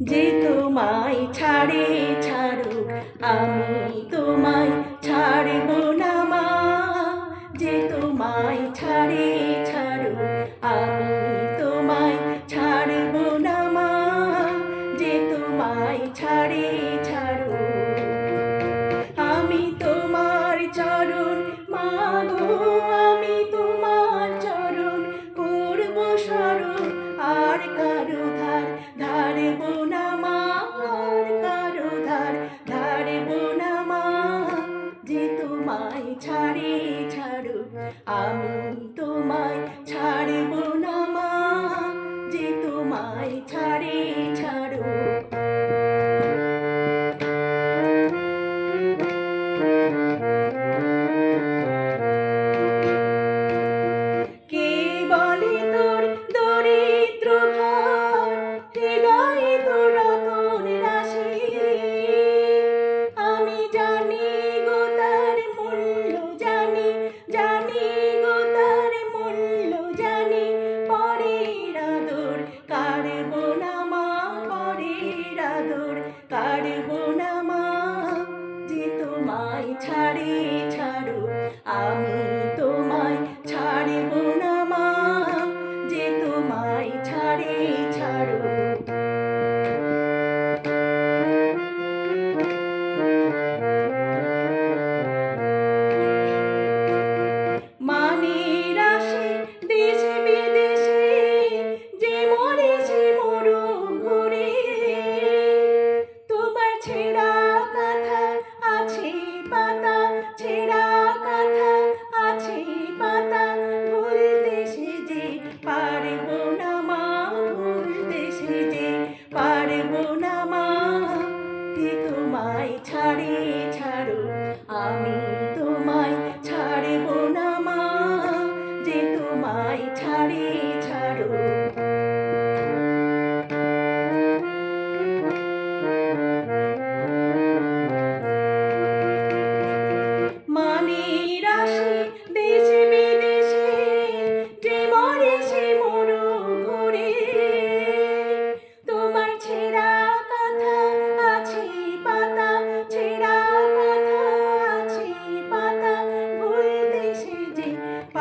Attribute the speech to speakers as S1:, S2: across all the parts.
S1: যে তোমায় ছাড়ে ছাড়ু আমি তোমায় ছাড়ব না মা। যে তোমায় ছাড়ে ছাড়ু আমি তোমায় ছাড়ব না মা। যে তোমায় ছাড়ে ছাড়ু আমি তোমার চরণ মাগো আমি তোমায় ছাড়বো time. potato.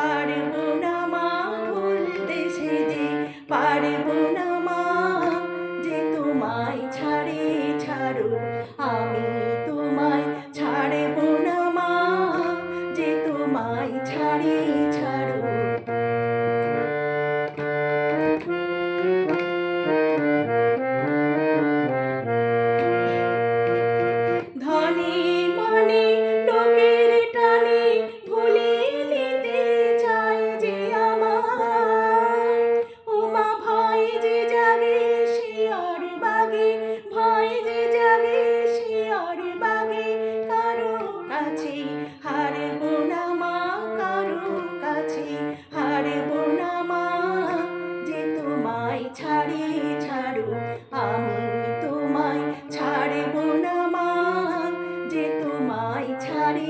S1: starting আমায় ছাড়ে ছাড়ু আমি তোমায় ছাড়ব না মা যে তোমায় ছাড়ে